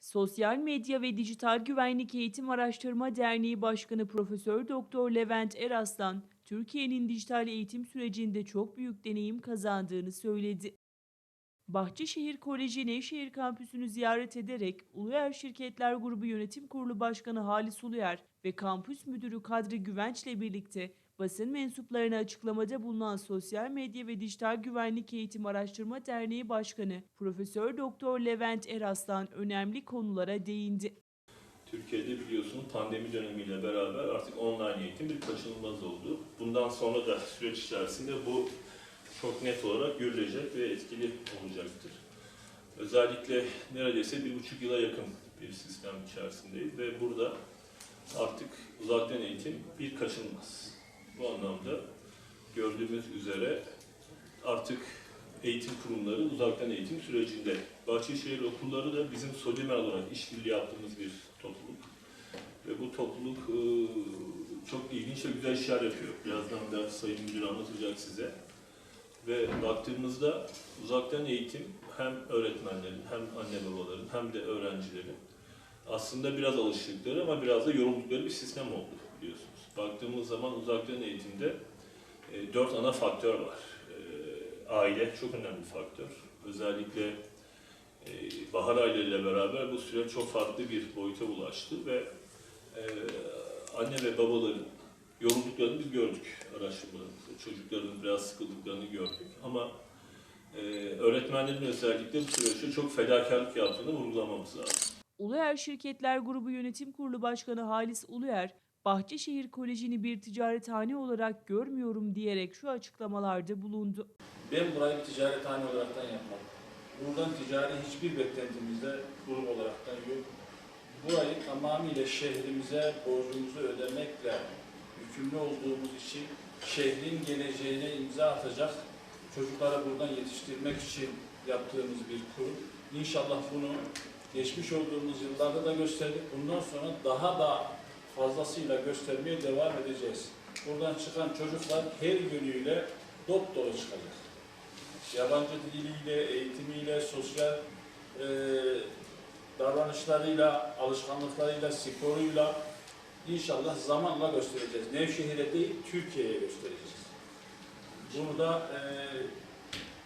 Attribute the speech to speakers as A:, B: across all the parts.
A: Sosyal Medya ve Dijital Güvenlik Eğitim Araştırma Derneği Başkanı Profesör Doktor Levent Eraslan, Türkiye'nin dijital eğitim sürecinde çok büyük deneyim kazandığını söyledi. Bahçeşehir Koleji Nevşehir kampüsünü ziyaret ederek Uluer Şirketler Grubu Yönetim Kurulu Başkanı Halis Uluer ve kampüs müdürü Kadri Güvenç'le birlikte basın mensuplarına açıklamada bulunan Sosyal Medya ve Dijital Güvenlik Eğitim Araştırma Derneği Başkanı Profesör Doktor Levent Eraslan önemli konulara değindi.
B: Türkiye'de biliyorsunuz pandemi dönemiyle beraber artık online eğitim bir kaçınılmaz oldu. Bundan sonra da süreç içerisinde bu çok net olarak görülecek ve etkili olacaktır. Özellikle neredeyse bir buçuk yıla yakın bir sistem içerisindeyiz ve burada artık uzaktan eğitim bir kaçınılmaz. Bu anlamda gördüğümüz üzere artık eğitim kurumları uzaktan eğitim sürecinde. Bahçeşehir okulları da bizim Solimer olarak işbirliği yaptığımız bir topluluk. Ve bu topluluk e, çok ilginç ve güzel işler yapıyor. Birazdan da Sayın Müdür anlatacak size. Ve baktığımızda uzaktan eğitim hem öğretmenlerin, hem anne babaların, hem de öğrencilerin aslında biraz alıştıkları ama biraz da yoruldukları bir sistem oldu biliyorsunuz. Baktığımız zaman uzaktan eğitimde e, dört ana faktör var. E, aile çok önemli faktör. Özellikle e, bahar aylarıyla beraber bu süreç çok farklı bir boyuta ulaştı ve e, anne ve babaların yorulduklarını biz gördük araştırmalarımızda. Çocukların biraz sıkıldıklarını gördük ama e, öğretmenlerin özellikle bu süreçte çok fedakarlık yaptığını vurgulamamız lazım.
A: Uluer Şirketler Grubu Yönetim Kurulu Başkanı Halis Uluer, Bahçeşehir Koleji'ni bir ticarethane olarak görmüyorum diyerek şu açıklamalarda bulundu.
C: Ben burayı bir ticarethane olaraktan yapmadım. Buradan ticari hiçbir beklentimizde kurum olaraktan yok. Burayı tamamıyla şehrimize borcumuzu ödemekle yükümlü olduğumuz için şehrin geleceğine imza atacak çocukları buradan yetiştirmek için yaptığımız bir kurum. İnşallah bunu geçmiş olduğumuz yıllarda da gösterdik. Bundan sonra daha da fazlasıyla göstermeye devam edeceğiz. Buradan çıkan çocuklar her yönüyle dop dolu çıkacak. Yabancı diliyle, eğitimiyle, sosyal e, davranışlarıyla, alışkanlıklarıyla, sporuyla inşallah zamanla göstereceğiz. Nevşehir'e değil, Türkiye'ye göstereceğiz. Bunu da e,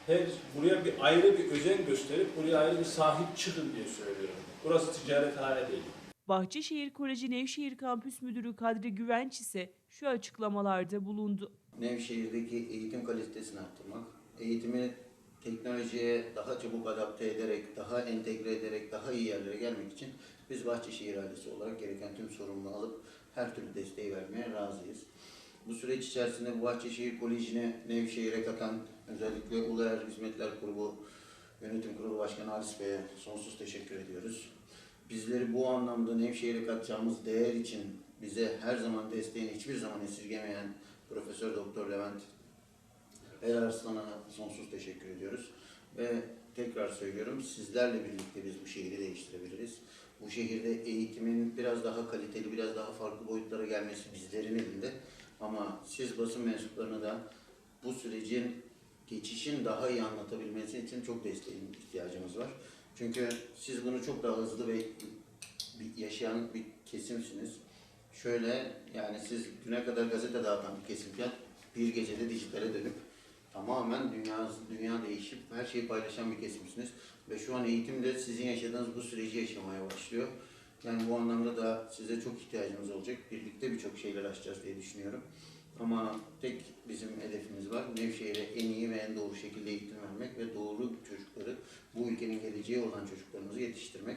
C: her buraya bir ayrı bir özen gösterip buraya ayrı bir sahip çıkın diye söylüyorum. Burası ticarethane değil.
A: Bahçeşehir Koleji Nevşehir Kampüs Müdürü Kadri Güvenç ise şu açıklamalarda bulundu.
D: Nevşehir'deki eğitim kalitesini arttırmak, eğitimi teknolojiye daha çabuk adapte ederek, daha entegre ederek, daha iyi yerlere gelmek için biz Bahçeşehir ailesi olarak gereken tüm sorumluluğu alıp her türlü desteği vermeye razıyız. Bu süreç içerisinde Bahçeşehir Koleji'ne Nevşehir'e katan özellikle Uluer Hizmetler Grubu Yönetim Kurulu Başkanı Halis Bey'e sonsuz teşekkür ediyoruz. Bizleri bu anlamda Nevşehir'e katacağımız değer için bize her zaman desteğini hiçbir zaman esirgemeyen Profesör Doktor Levent Erarslan'a sonsuz teşekkür ediyoruz. Ve tekrar söylüyorum sizlerle birlikte biz bu şehri değiştirebiliriz. Bu şehirde eğitimin biraz daha kaliteli, biraz daha farklı boyutlara gelmesi bizlerin elinde. Ama siz basın mensuplarına da bu sürecin geçişin daha iyi anlatabilmesi için çok desteğin ihtiyacımız var. Çünkü siz bunu çok daha hızlı ve yaşayan bir kesimsiniz. Şöyle yani siz düne kadar gazete dağıtan bir kesimken bir gecede dijitale dönüp tamamen dünya dünya değişip her şeyi paylaşan bir kesimsiniz. Ve şu an eğitimde sizin yaşadığınız bu süreci yaşamaya başlıyor. Yani bu anlamda da size çok ihtiyacımız olacak. Birlikte birçok şeyler aşacağız diye düşünüyorum. Ama tek bizim hedefimiz var. Nevşehir'e en iyi ve en doğru şekilde eğitim vermek ve doğru çocukları, bu ülkenin geleceği olan çocuklarımızı yetiştirmek.